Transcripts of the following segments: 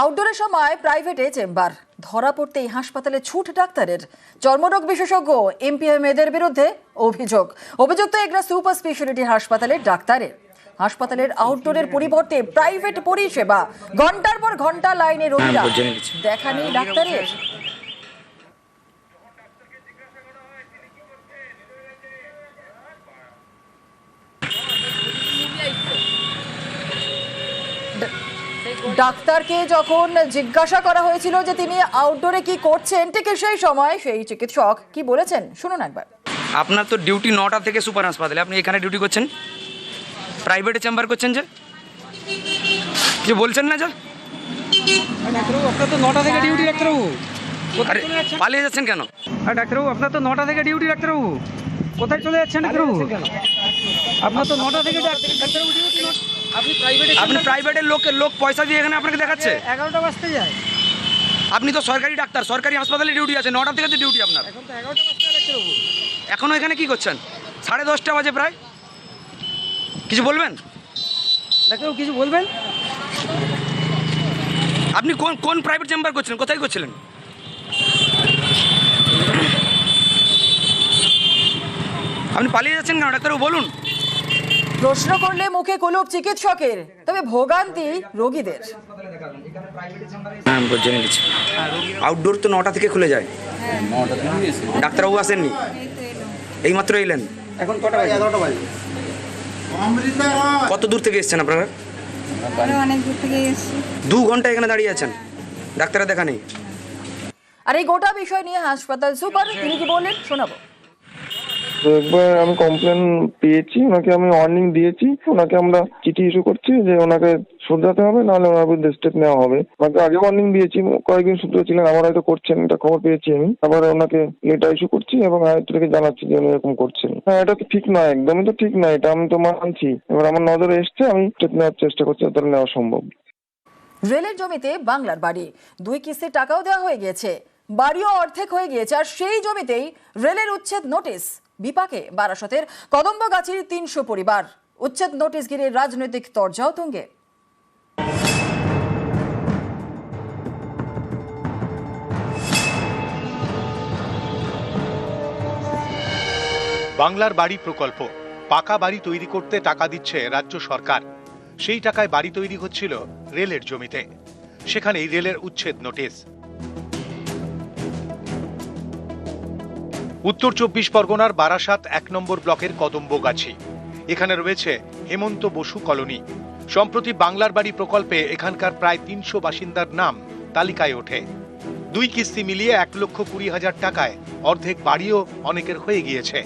আউটডোরের সময় প্রাইভেটে চেম্বার। ধরা পড়তেই হাসপাতালে ছুট ডাক্তারের। চর্মরোগ বিশেষজ্ঞ এমপিএম এদের বিরুদ্ধে অভিযোগ। অভিযুক্ত এগরা সুপার স্পেশালিটি হাসপাতালের ডাক্তারের। হাসপাতালের আউটডোরের পরিবর্তে প্রাইভেট পরিষেবা। ঘণ্টার পর ঘণ্টা লাইনে রোগীরা হ্যাঁ, দেখা নেই ডাক্তারের। ডাক্তারকে যখন জিজ্ঞাসা করা হয়েছিল যে তিনি আউটডোরে কি করছেন ঠিক সেই সময় সেই চিকিৎসক কি বলেছেন? শুনুন একবার। আপনার তো ডিউটি নটা থেকে সুপার হাসপাতালে। আপনি এখানে ডিউটি করছেন? প্রাইভেটে চেম্বার করছেন যে? যে বলছেন না যে? আপনার তো নটা থেকে ডিউটি ডাক্তারবাবু। আরে পালিয়ে যাচ্ছেন কেন? আর ডাক্তারবাবু আপনার তো নটা থেকে ডিউটি ডাক্তারবাবু। কোথায় চলে যাচ্ছেন ডাক্তারবাবু? আপনার তো নটা থেকে ডাক্তারবাবু ডিউটি আপনি প্রাইভেটে আপনি প্রাইভেটের লোকের লোক পয়সা দিয়ে এখানে আপনাকে দেখাচ্ছে? এগারোটা বাজতে যায়। আপনি তো সরকারি ডাক্তার সরকারি হাসপাতালে ডিউটি আছে নটা থেকে তো ডিউটি আপনার। এখন তো এগারোটা বাজতে এখনও এখানে কি করছেন? সাড়ে দশটা বাজে প্রায়। কিছু বলবেন? ডাক্তারবাবু কিছু বলবেন? আপনি কোন কোন প্রাইভেট চেম্বার করছিলেন? কোথায় করছিলেন? আপনি পালিয়ে যাচ্ছেন কেন? ডাক্তারবাবু বলুন। প্রশ্ন করলে মুখে কুলুপ চিকিৎসকের তবে ভোগান্তি রোগীদের। হ্যাঁ আউটডোর তো নটা থেকে খুলে যায়। ডাক্তারবাবু আসেননি? এইমাত্র এলেন? এখন কটা বাজে? এগারোটা বাজে। কত দূর থেকে এসেছেন আপনারা? আমরা অনেক দূর থেকে এসেছি। দু ঘণ্টা এখানে দাঁড়িয়ে আছেন। ডাক্তারের দেখা নেই। আর এই গোটা বিষয় নিয়ে হাসপাতাল সুপার তিনি কি বললেন? শোনাবো। তো একবার আমি কমপ্লেন পেয়েছি, ওনাকে আমি ওয়ার্নিং দিয়েছি, ওনাকে আমরা চিঠি ইস্যু করছি যে ওনাকে শুধরাতে হবে, নাহলে ওনার বিরুদ্ধে স্টেপ নেওয়া হবে। ওনাকে আগে ওয়ার্নিং দিয়েছি, কয়েকদিন শুধরেছিলেন, আমার হয়তো করছেন, এটা খবর পেয়েছি আমি। আবার ওনাকে লেটার ইস্যু করছি এবং আয়ত্রকে জানাচ্ছি যে উনি এরকম করছেন। হ্যাঁ এটা তো ঠিক নয়, একদমই তো ঠিক নয়, এটা আমি তো মানছি। এবার আমার নজরে এসছে, আমি স্টেপ নেওয়ার চেষ্টা করছি যাতে নেওয়া সম্ভব। রেলের জমিতে বাংলার বাড়ি। দুই কিস্তির টাকাও দেওয়া হয়ে গিয়েছে। বাড়িও অর্ধেক হয়ে গিয়েছে, আর সেই জমিতেই রেলের উচ্ছেদ নোটিশ। বিপাকে বারাসতের কদম্বগাছির তিনশো পরিবার। উচ্ছেদ নোটিশ ঘিরে রাজনৈতিক তরজাও তুঙ্গে। বাংলার বাড়ি প্রকল্প। পাকা বাড়ি তৈরি করতে টাকা দিচ্ছে রাজ্য সরকার। সেই টাকায় বাড়ি তৈরি হচ্ছিল রেলের জমিতে। সেখানেই রেলের উচ্ছেদ নোটিশ। উত্তর চব্বিশ পরগনার বারাসাত এক নম্বর ব্লকের কদম্বগাছি। এখানে রয়েছে হেমন্ত বসু কলোনি। সম্প্রতি বাংলার বাড়ি প্রকল্পে এখানকার প্রায় তিনশো বাসিন্দার নাম তালিকায় ওঠে। দুই কিস্তি মিলিয়ে এক লক্ষ কুড়ি হাজার টাকায় অর্ধেক বাড়িও অনেকের হয়ে গিয়েছে।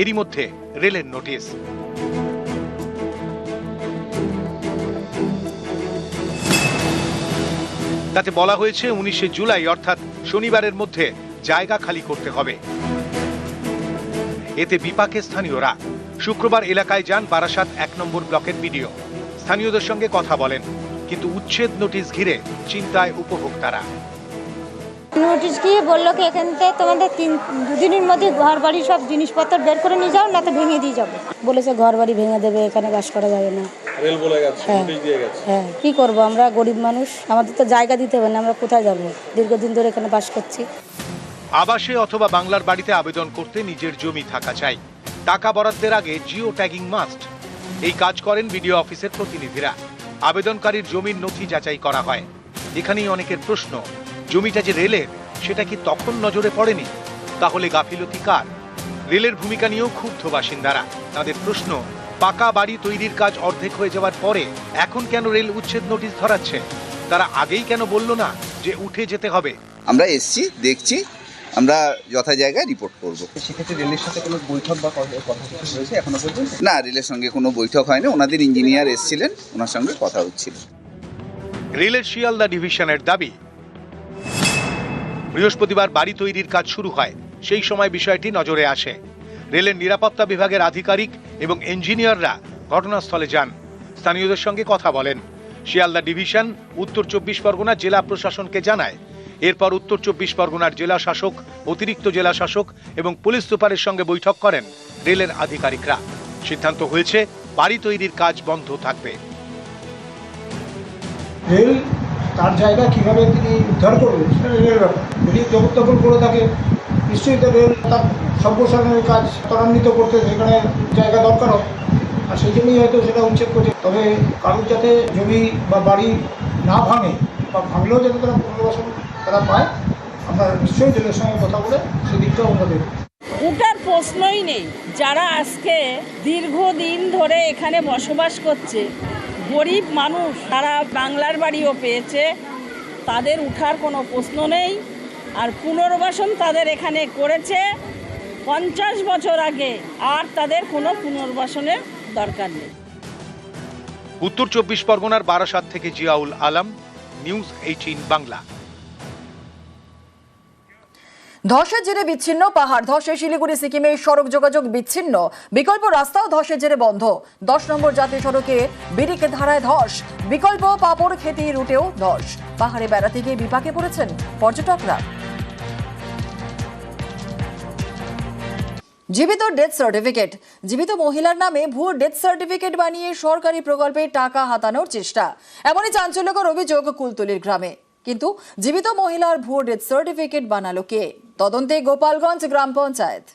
এরই মধ্যে রেলের নোটিশ। তাতে বলা হয়েছে, উনিশে জুলাই, অর্থাৎ শনিবারের মধ্যে জায়গা খালি করতে হবে। এতে বিপাকে স্থানীয়রা। শুক্রবার এলাকায় যান বারাসাত এক নম্বর ব্লকের বিডিও। স্থানীয়দের সঙ্গে কথা বলেন কিন্তু উচ্ছেদ নোটিশ ঘিরে চিন্তায় উপভোক্তারা। নোটিশ গিয়ে বলল কি এখান থেকে তোমাদের তিন দুদিনের মধ্যে ঘর বাড়ি সব জিনিসপত্র বের করে নিয়ে যাও না তো ভেঙে দিয়ে যাব। বলেছে ঘর বাড়ি ভেঙে দেবে এখানে বাস করা যাবে না। রেল বলে গেছে। হ্যাঁ কি করব? আমরা গরিব মানুষ আমাদের তো জায়গা দিতে হবে না আমরা কোথায় যাব? দীর্ঘদিন ধরে এখানে বাস করছি। আবাসে অথবা বাংলার বাড়িতে আবেদন করতে নিজের জমি থাকা চাই। টাকা বরাদ্দের আগে জিও ট্যাগিং মাস্ট। এই কাজ করেন বিডিও অফিসের প্রতিনিধিরা। আবেদনকারীর জমির নথি যাচাই করা হয়। এখানেই অনেকের প্রশ্ন, জমিটা যে রেলের, সেটা কি তখন নজরে পড়েনি? তাহলে গাফিলতি কার? রেলের ভূমিকা নিয়েও ক্ষুব্ধ বাসিন্দারা। তাদের প্রশ্ন, পাকা বাড়ি তৈরির কাজ অর্ধেক হয়ে যাওয়ার পরে এখন কেন রেল উচ্ছেদ নোটিশ ধরাচ্ছে? তারা আগেই কেন বলল না যে উঠে যেতে হবে? আমরা এসছি, দেখছি আমরা যথা জায়গায় রিপোর্ট করব। সেক্ষেত্রে রেলের সাথে কোনো বৈঠক বা কথা কথা কিছু পর্যন্ত? না রেলের সঙ্গে কোনো বৈঠক হয়নি। ওনাদের ইঞ্জিনিয়ার এসছিলেন ওনার সঙ্গে কথা হচ্ছিল। রেলের শিয়ালদা ডিভিশনের দাবি বৃহস্পতিবার বাড়ি তৈরির কাজ শুরু হয়। সেই সময় বিষয়টি নজরে আসে। রেলের নিরাপত্তা বিভাগের আধিকারিক এবং ইঞ্জিনিয়াররা ঘটনাস্থলে যান। স্থানীয়দের সঙ্গে কথা বলেন। শিয়ালদা ডিভিশন উত্তর চব্বিশ পরগনা জেলা প্রশাসনকে জানায় এরপর উত্তর চব্বিশ পরগনার জেলা শাসক, অতিরিক্ত জেলা শাসক এবং পুলিশ সুপারের সঙ্গে বৈঠক করেন রেলের আধিকারিকরা। সিদ্ধান্ত হয়েছে, বাড়ি তৈরির কাজ বন্ধ থাকবে। রেল তার জায়গা কীভাবে তিনি উদ্ধার করবেন, সেটা রেলের ব্যাপার। যদি জবরদখল করে থাকে, নিশ্চয়ই তো রেল তার সম্প্রসারণের কাজ ত্বরান্বিত করতে সেখানে জায়গা দরকার হয় আর সেই জন্যই হয়তো সেটা উচ্ছেদ করছে। তবে কারোর যাতে জমি বা বাড়ি না ভাঙে বা ভাঙলেও যাতে তারা পুনর্বাসন তারা পায়। আমরা নিশ্চয়ই রেলের সঙ্গে কথা বলে সেদিকটাও আমরা দেখব ওটার প্রশ্নই নেই। যারা আজকে দীর্ঘদিন ধরে এখানে বসবাস করছে গরিব মানুষ তারা বাংলার বাড়িও পেয়েছে তাদের উঠার কোনো প্রশ্ন নেই। আর পুনর্বাসন তাদের এখানে করেছে। পঞ্চাশ বছর আগে আর তাদের কোনো পুনর্বাসনের দরকার নেই। উত্তর চব্বিশ পরগনার বারাসাত থেকে জিয়াউল আলম নিউজ এইটিন বাংলা। ধসের জেরে বিচ্ছিন্ন পাহাড়। ধসে শিলিগুড়ি সিকিমে সড়ক যোগাযোগ বিচ্ছিন্ন। বিকল্প রাস্তাও ধসের জেরে বন্ধ। দশ নম্বর জাতীয় সড়কে বিরিকে ধারায় ধস। বিকল্প পাপড় খেতি রুটেও ধস পাহাড়ে বেড়াতে গিয়ে বিপাকে পড়েছেন পর্যটকরা। জীবিত ডেথ সার্টিফিকেট জীবিত মহিলার নামে ভুয়ো ডেথ সার্টিফিকেট বানিয়ে সরকারি প্রকল্পে টাকা হাতানোর চেষ্টা। এমনই চাঞ্চল্যকর অভিযোগ কুলতলির গ্রামে। কিন্তু জীবিত মহিলার ভুয়ো ডেথ সার্টিফিকেট বানালো কে? তদন্তে গোপালগঞ্জ গ্রাম পঞ্চায়েত।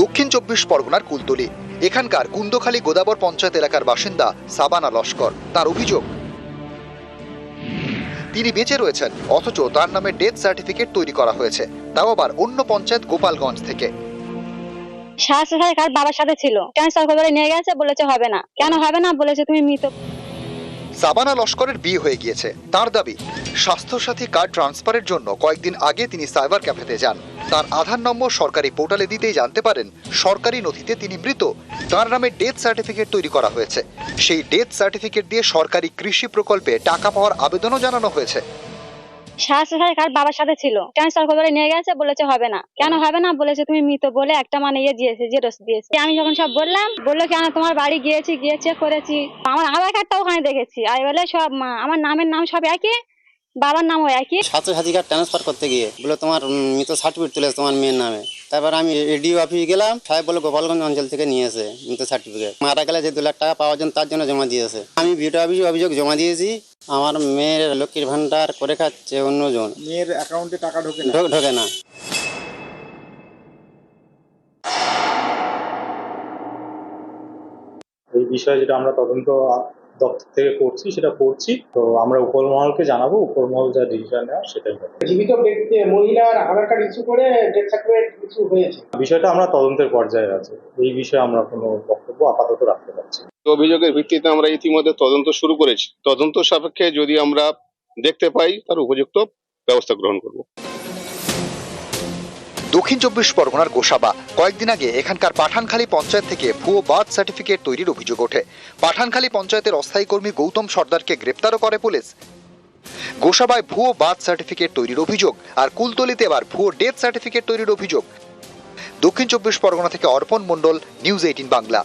দক্ষিণ চব্বিশ পরগনার কুলতলি। এখানকার কুন্দখালী গোদাবর পঞ্চায়েত এলাকার বাসিন্দা সাবানা লস্কর। তার অভিযোগ, তিনি বেঁচে রয়েছেন, অথচ তার নামে ডেথ সার্টিফিকেট তৈরি করা হয়েছে। তাও আবার অন্য পঞ্চায়েত গোপালগঞ্জ থেকে। সাথী কার্ড বাবার সাথে ছিল? ক্যান্সার করে নিয়ে গেছে? বলেছে হবে না। কেন হবে না? বলেছে তুমি মৃত। সাবানা লস্করের বিয়ে হয়ে গিয়েছে। তার দাবি, স্বাস্থ্যসাথী কার্ড ট্রান্সফারের জন্য কয়েকদিন আগে তিনি সাইবার ক্যাফেতে যান। তার আধার নম্বর সরকারি পোর্টালে দিতেই জানতে পারেন, সরকারি নথিতে তিনি মৃত। তার নামে ডেথ সার্টিফিকেট তৈরি করা হয়েছে। সেই ডেথ সার্টিফিকেট দিয়ে সরকারি কৃষি প্রকল্পে টাকা পাওয়ার আবেদনও জানানো হয়েছে। স্বাস্থ্য কার বাবার সাথে ছিল। ক্যান্সার করে নিয়ে গেছে? বলেছে, হবে না। কেন হবে না? বলেছে, তুমি মৃত বলে একটা মানে ইয়ে দিয়েছে জেরক্স দিয়েছে। আমি যখন সব বললাম, বলল, কেন তোমার বাড়ি গিয়েছি, গিয়েছে, করেছি? আমার আধার কার্ডটা ওখানে দেখেছি। আর বলে সব মা, আমার নামের নাম সব একই। বাবার নামও একই। স্বাস্থ্য সাথী কার্ড ট্রান্সফার করতে গিয়ে বলে তোমার মৃত সার্টিফিকেট তুলেছে তোমার মেয়ের নামে। তারপর আমি এডিও অফিস গেলাম সাহেব বলে গোপালগঞ্জ অঞ্চল থেকে নিয়ে এসে মৃত সার্টিফিকেট মারা গেলে যে দু লাখ টাকা পাওয়ার জন্য তার জন্য জমা দিয়েছে। আমি বিডিও অফিসে অভিযোগ জমা দিয়েছি আমার মেয়ের লক্ষ্মীর ভান্ডার করে খাচ্ছে অন্যজন। মেয়ের অ্যাকাউন্টে টাকা ঢোকে না। ঢোক- ঢোকে না। এই বিষয়ে যেটা আমরা তদন্ত দপ্তর থেকে করছি সেটা করছি। তো আমরা উপরমহলকে জানাব উপরমহল যা ডিসিশন নেওয়ার সেটাই হবে। জীবিত ব্যক্তি মহিলার আধার কার্ড ইস্যু করে ডেথ সার্টিফিকেট ইস্যু হয়েছে? বিষয়টা আমরা তদন্তের পর্যায়ে আছে। এই বিষয়ে আমরা কোনো বক্তব্য আপাতত রাখতে পারছি। অভিযোগের ভিত্তিতে আমরা ইতিমধ্যে তদন্ত শুরু করেছি। তদন্ত সাপেক্ষে যদি আমরা দেখতে পাই তার উপযুক্ত ব্যবস্থা গ্রহণ করব। দক্ষিণ চব্বিশ পরগনার গোসাবা। কয়েকদিন আগে এখানকার পাঠানখালী পঞ্চায়েত থেকে ভুয়ো বার্থ সার্টিফিকেট তৈরির অভিযোগ ওঠে। পাঠানখালী পঞ্চায়েতের অস্থায়ী কর্মী গৌতম সর্দারকে গ্রেপ্তারও করে পুলিশ। গোসাবায় ভুয়ো বার্থ সার্টিফিকেট তৈরির অভিযোগ আর কুলতলিতে এবার ভুয়ো ডেথ সার্টিফিকেট তৈরির অভিযোগ। দক্ষিণ চব্বিশ পরগনা থেকে অর্পণ মণ্ডল, নিউজ এইটিন বাংলা।